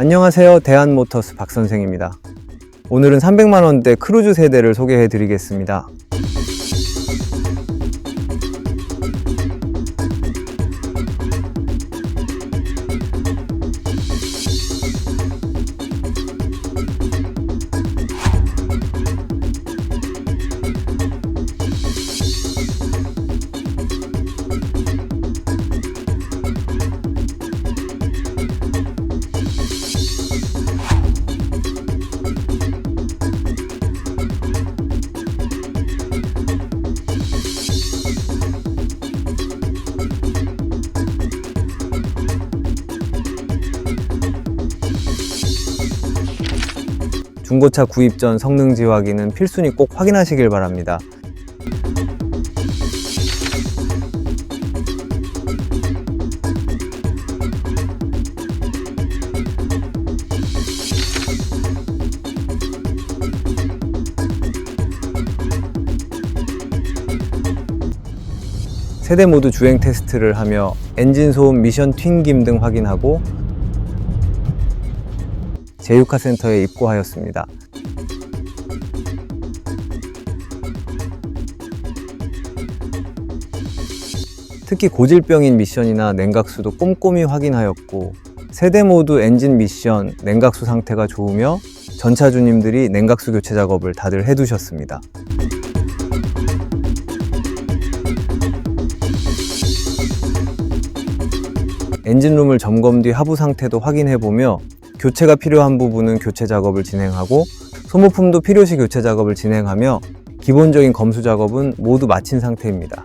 안녕하세요. 대한모터스 박선생입니다. 오늘은 300만원대 크루즈 세대를 소개해 드리겠습니다. 중고차 구입 전 성능지 확인은 필수니 꼭 확인하시길 바랍니다. 세대 모두 주행 테스트를 하며 엔진 소음, 미션 튕김 등 확인하고 제휴카 센터에 입고하였습니다. 특히 고질병인 미션이나 냉각수도 꼼꼼히 확인하였고 세대 모두 엔진 미션, 냉각수 상태가 좋으며 전차주님들이 냉각수 교체 작업을 다들 해두셨습니다. 엔진룸을 점검 뒤 하부 상태도 확인해보며 교체가 필요한 부분은 교체 작업을 진행하고 소모품도 필요시 교체 작업을 진행하며 기본적인 검수 작업은 모두 마친 상태입니다.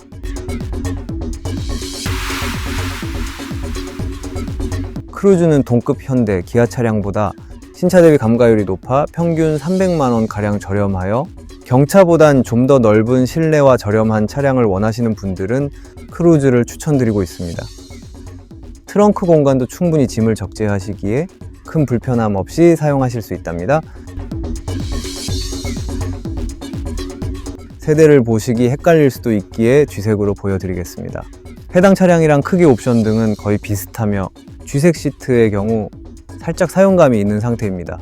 크루즈는 동급 현대, 기아 차량보다 신차 대비 감가율이 높아 평균 300만원 가량 저렴하여 경차보단 좀 더 넓은 실내와 저렴한 차량을 원하시는 분들은 크루즈를 추천드리고 있습니다. 트렁크 공간도 충분히 짐을 적재하시기에 큰 불편함 없이 사용하실 수 있답니다. 세대를 보시기 헷갈릴 수도 있기에 쥐색으로 보여드리겠습니다. 해당 차량이랑 크기 옵션 등은 거의 비슷하며 쥐색 시트의 경우 살짝 사용감이 있는 상태입니다.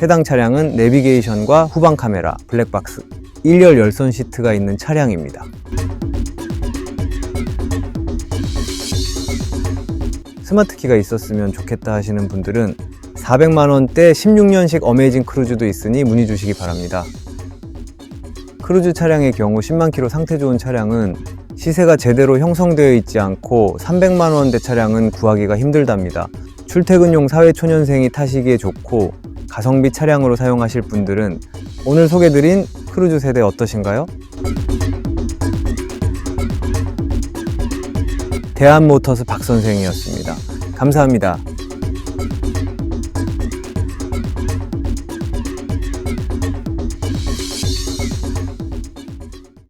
해당 차량은 내비게이션과 후방 카메라, 블랙박스, 1열 열선 시트가 있는 차량입니다. 스마트 키가 있었으면 좋겠다 하시는 분들은 400만원대 16년식 어메이징 크루즈도 있으니 문의 주시기 바랍니다. 크루즈 차량의 경우 10만 킬로 상태 좋은 차량은 시세가 제대로 형성되어 있지 않고 300만원대 차량은 구하기가 힘들답니다. 출퇴근용 사회초년생이 타시기에 좋고 가성비 차량으로 사용하실 분들은 오늘 소개드린 크루즈 세대 어떠신가요? 대한모터스 박선생이었습니다. 감사합니다.